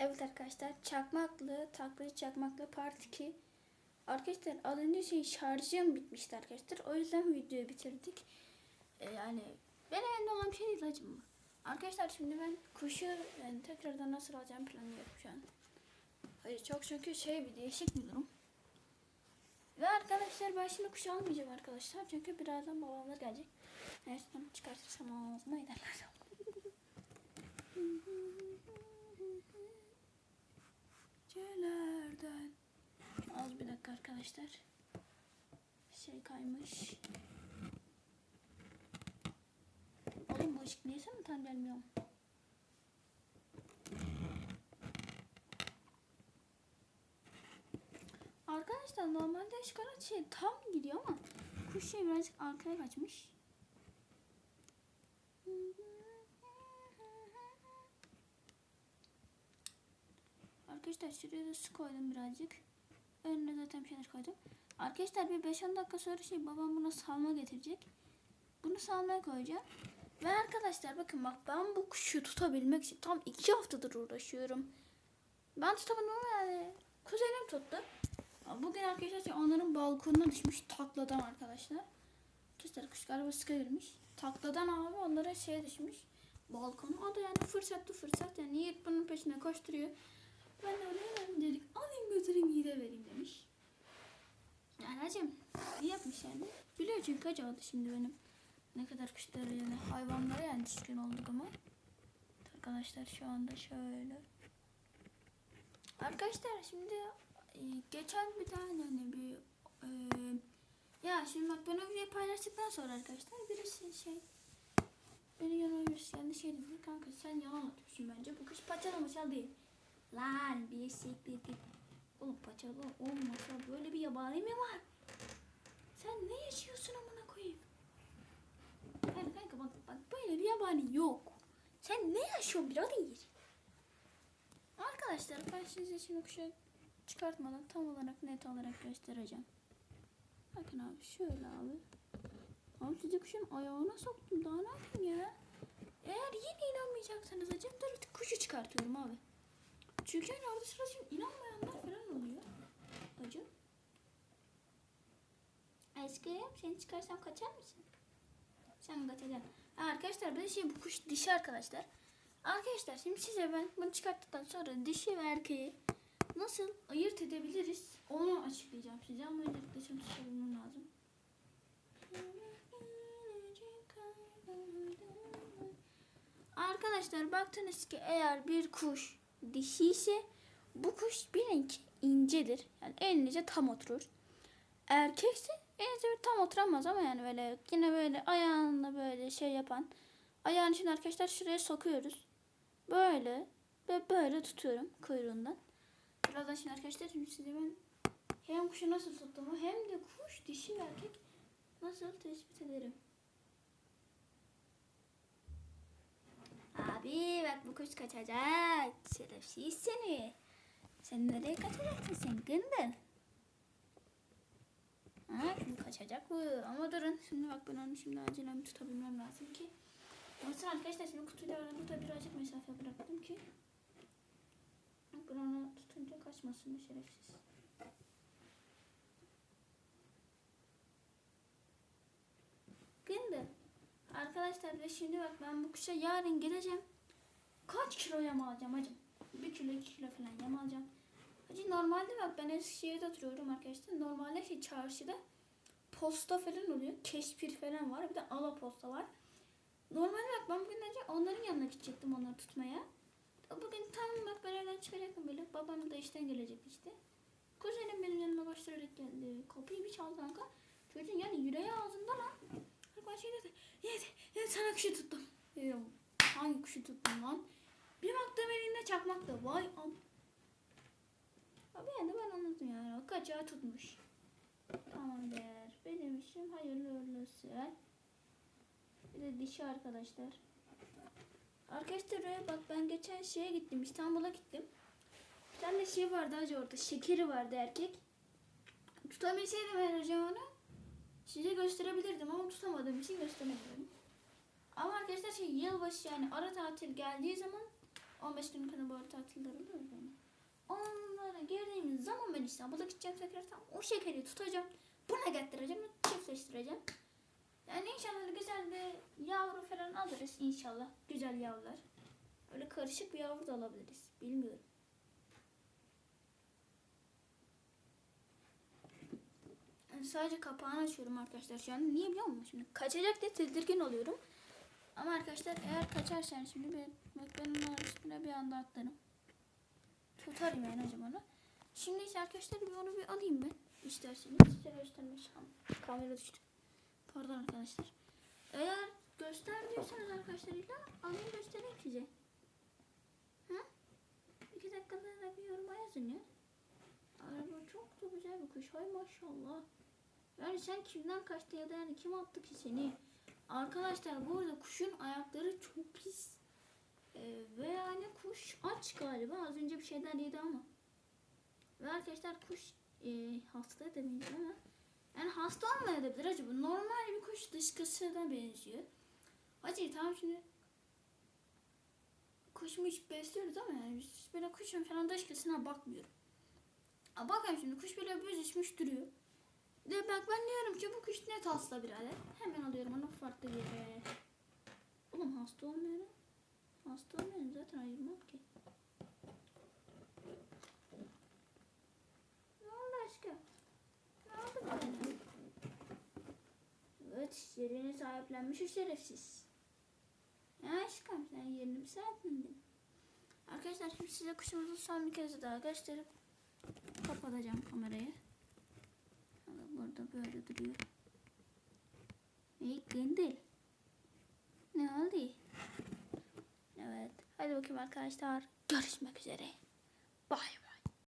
Evet arkadaşlar çakmaklı taklacı çakmaklı part 2. Arkadaşlar az önce şey şarjım bitmişti arkadaşlar. O yüzden videoyu bitirdik. Ee, yani ben elimde olan bir şey değil hacım. Arkadaşlar şimdi ben kuşu yani tekrardan nasıl alacağımı planlıyorum şu an. Hayır çok çünkü şey bir değişik bir durum. Ve arkadaşlar ben şimdi kuş almayacağım arkadaşlar. Çünkü birazdan babamlar gelecek. Neyse çıkartırsam ağzıma ederler. Celerden. Az bir dakika arkadaşlar. Şey kaymış. Oğlum bu ışık neyse mi tam gelmiyorum. Arkadaşlar normalde ışıklar şey tam gidiyor ama kuş şey birazcık arkaya kaçmış. Arkadaşlar şuraya da su koydum birazcık. Önüne zaten bir şeyler koydum. Arkadaşlar bir 5-10 dakika sonra şey babam buna salma getirecek. Bunu salmaya koyacağım. Ve arkadaşlar bakın bak ben bu kuşu tutabilmek için tam 2 haftadır uğraşıyorum. Ben tutamadım ama yani kuzenim tuttu. Bugün arkadaşlar onların balkonuna düşmüş takladan arkadaşlar. Arkadaşlar kuş galiba sıka girmiş. Takladan abi onlara şey düşmüş. Balkona. O da yani fırsattı fırsat. Yani Yiğit bunun peşine koşturuyor. Ben de oraya dedik alayım götüreyim Yiğit'e vereyim demiş. Yani hacım iyi yapmış yani. Biliyor çünkü oldu şimdi benim. Ne kadar kuşlara yani hayvanlara yani düşkün olduk ama. Arkadaşlar şu anda şöyle. Arkadaşlar şimdi e, geçen bir tane hani bir e, ya şimdi bak ben o videoyu paylaştıktan sonra arkadaşlar birisi şey beni birisi geldi şey dedi kanka sen yalan atıyorsun bence bu kuş paçalı maçal değil. Lan bir siktir git. Oğlum paçalı olmasa böyle bir yabani mi var? Sen ne yaşıyorsun amına koyayım? Hayır kanka bak, bak böyle bir yabani yok. Sen ne yaşıyorsun birader? Arkadaşlar ben size şimdi kuşu çıkartmadan tam olarak net olarak göstereceğim. Bakın abi şöyle abi. Abi size kuşun ayağına soktum daha ne yapayım ya? Eğer yine inanmayacaksanız acım dur kuşu çıkartıyorum abi. Çünkü orada sırada şimdi inanmayanlar falan oluyor. Acım. Aşkım seni çıkarsam kaçar mısın? Sen kaçacaksın? Arkadaşlar bir de şey bu kuş dişi arkadaşlar. Arkadaşlar şimdi size ben bunu çıkarttıktan sonra dişi ve erkeği nasıl ayırt edebiliriz onu açıklayacağım size ama öncelikle şunu sormam lazım. Arkadaşlar baktınız ki eğer bir kuş dişi ise bu kuş bilin ki incedir. Yani elinize tam oturur. Erkekse elinize böyle tam oturamaz ama yani böyle yine böyle ayağında böyle şey yapan. Ayağını şimdi arkadaşlar şuraya sokuyoruz. Böyle ve böyle tutuyorum kuyruğundan. Birazdan şimdi arkadaşlar şimdi size ben hem kuşu nasıl tuttuğumu hem de kuş dişi erkek nasıl tespit ederim. Abi bak bu kuş kaçacak. Şerefsiz seni. Sen nereye kaçacaksın sen gındın? Şimdi kaçacak bu. Ama durun. Şimdi bak ben onu şimdi acilen tutabilmem lazım ki. Yoksa arkadaşlar şimdi kutuyla aramda birazcık mesafe bıraktım ki. Ben onu tutunca kaçmasın şerefsiz. Gındın. Arkadaşlar ve şimdi bak ben bu kuşa yarın gideceğim. Kaç kilo yem alacağım hacım? Bir kilo iki kilo falan yem alacağım. Hacı normalde bak ben Eskişehir'de oturuyorum arkadaşlar. Normalde şey çarşıda posta falan oluyor. Keşpir falan var. Bir de ala posta var. Normalde bak ben bugün önce onların yanına gidecektim onları tutmaya. Bugün tam bak ben evden çıkacaktım böyle. Babam da işten gelecek işte. Kuzenim benim yanıma koşturarak geldi. Kapıyı bir çaldı kanka. Çocuğun yani yüreği ağzında lan. Bak şey dedi. Yiğit, Yiğit sana kuşu tuttum. Dedim, hangi kuşu tuttum lan? Bir baktım elinde çakmakla. Vay am. Abi yani ben anladım yani. Kaçağı tutmuş. Tamam der. Benim işim hayırlı uğurlu olsun. Bir de dişi arkadaşlar. Arkadaşlar bak ben geçen şeye gittim. İstanbul'a gittim. Bir tane şey vardı hacı orada. Şekeri vardı erkek. Tutabilseydim ben hocam onu. Size gösterebilirdim ama tutamadığım için gösteremedim. Ama arkadaşlar şey yılbaşı yani ara tatil geldiği zaman 15 gün kadar bu arada tatiller oluyor. Onlara girdiğimiz zaman ben İstanbul'a gideceğim tekrar tam o şekeri tutacağım. Buna getireceğim, çiftleştireceğim. Yani inşallah güzel bir yavru falan alırız inşallah. Güzel yavrular. Öyle karışık bir yavru da alabiliriz. Bilmiyorum. Yani sadece kapağını açıyorum arkadaşlar şu an. Niye biliyor musun? Şimdi kaçacak diye tedirgin oluyorum. Ama arkadaşlar eğer kaçarsan şimdi ben, onun üstüne bir anda atlarım. Tutarım yani hocam onu. Şimdi arkadaşlar bir onu bir alayım ben. İsterseniz size göstermek. Kamera düştü. Pardon arkadaşlar. Eğer göster diyorsanız arkadaşlar illa alayım göstereyim size. Hı? İki dakikada da bir yoruma yazın ya. Araba çok da güzel bir kuş. Hay maşallah. Yani sen kimden kaçtı ya da yani kim attı ki seni? Arkadaşlar bu arada kuşun ayakları çok pis. Ee, ve yani kuş aç galiba. Az önce bir şeyler yedi ama. Ve arkadaşlar kuş e, hasta da benziyor ama. Yani hasta olmayabilir acaba. Normal bir kuş dışkısına benziyor. Hacı tamam şimdi kuşmuş besliyoruz ama yani biz böyle kuşun falan dışkısına bakmıyorum. Aa, bakın şimdi kuş böyle büzüşmüş duruyor. De bak ben diyorum ki bu kuş net hasta birader. Hemen alıyorum onu farklı bir yere. Oğlum hasta olmuyorum. Hasta olmuyorum zaten ayırmam ki. Ne oldu aşkım? Ne oldu? Evet yerini sahiplenmiş o şerefsiz. Ya aşkım sen yerini mi sahiplendin? Arkadaşlar şimdi size kuşumuzu son bir kez daha gösterip kapatacağım kamerayı. Burada böyle duruyor. İyi kendil. Ne oldu? Evet. Hadi bakayım arkadaşlar. Görüşmek üzere.